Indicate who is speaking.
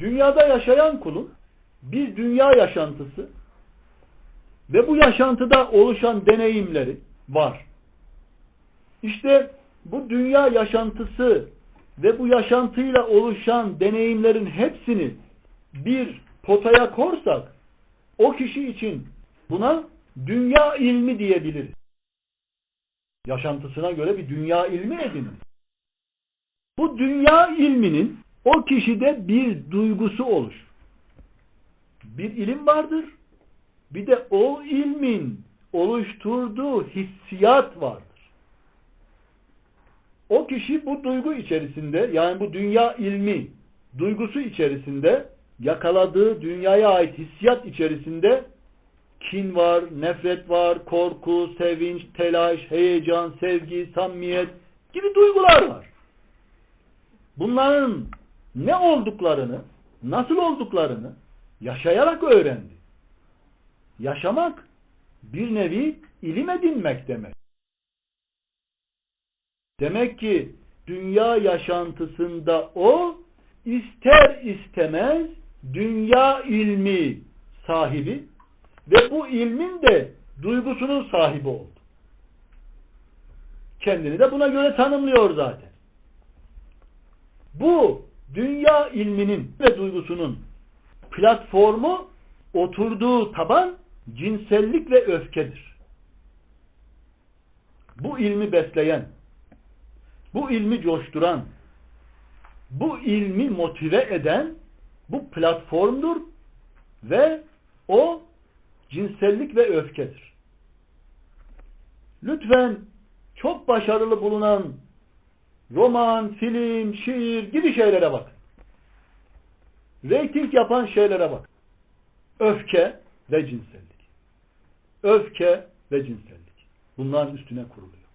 Speaker 1: Dünyada yaşayan kulun bir dünya yaşantısı ve bu yaşantıda oluşan deneyimleri var. İşte bu dünya yaşantısı ve bu yaşantıyla oluşan deneyimlerin hepsini bir potaya korsak o kişi için buna dünya ilmi diyebiliriz. Yaşantısına göre bir dünya ilmi edinin. Bu dünya ilminin o kişide bir duygusu olur. Bir ilim vardır. Bir de o ilmin oluşturduğu hissiyat vardır. O kişi bu duygu içerisinde yani bu dünya ilmi duygusu içerisinde yakaladığı dünyaya ait hissiyat içerisinde kin var, nefret var, korku, sevinç, telaş, heyecan, sevgi, samimiyet gibi duygular var. Bunların ne olduklarını, nasıl olduklarını yaşayarak öğrendi. Yaşamak bir nevi ilim edinmek demek. Demek ki dünya yaşantısında o ister istemez dünya ilmi sahibi ve bu ilmin de duygusunun sahibi oldu. Kendini de buna göre tanımlıyor zaten. Bu dünya ilminin ve duygusunun platformu oturduğu taban cinsellik ve öfkedir. Bu ilmi besleyen, bu ilmi coşturan, bu ilmi motive eden bu platformdur ve o cinsellik ve öfkedir. Lütfen çok başarılı bulunan roman, film, şiir gibi şeylere bak. Rating yapan şeylere bak. Öfke ve cinsellik. Öfke ve cinsellik. Bunların üstüne kuruluyor.